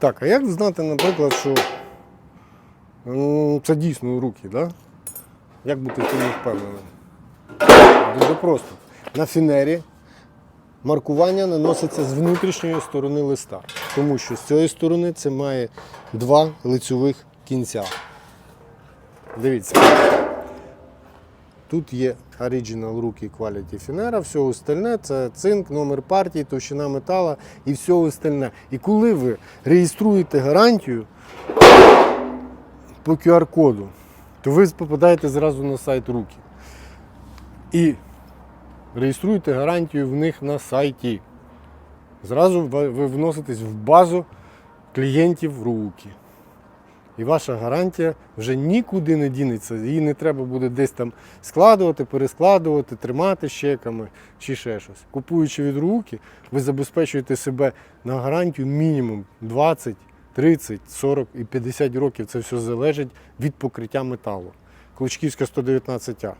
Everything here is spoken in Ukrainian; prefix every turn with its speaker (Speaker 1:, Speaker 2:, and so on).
Speaker 1: Так, а як знати, наприклад, що це дійсно руки, да? Як бути в цьому впевненим? Дуже просто. На фінері маркування наноситься з внутрішньої сторони листа, тому що з цієї сторони це має два лицьових кінця. Дивіться. Тут є Original Rookie Quality Finera, все остальне це цинк, номер партії, товщина метала і все остальне. І коли ви реєструєте гарантію по QR-коду, то ви попадаєте зразу на сайт руки. І реєструєте гарантію в них на сайті. Зразу ви вноситесь в базу клієнтів руки. І ваша гарантія вже нікуди не дінеться. Її не треба буде десь там складувати, перескладувати, тримати щеками чи ще щось. Купуючи від руки, ви забезпечуєте себе на гарантію мінімум 20, 30, 40 і 50 років. Це все залежить від покриття металу. Клочківська 119А.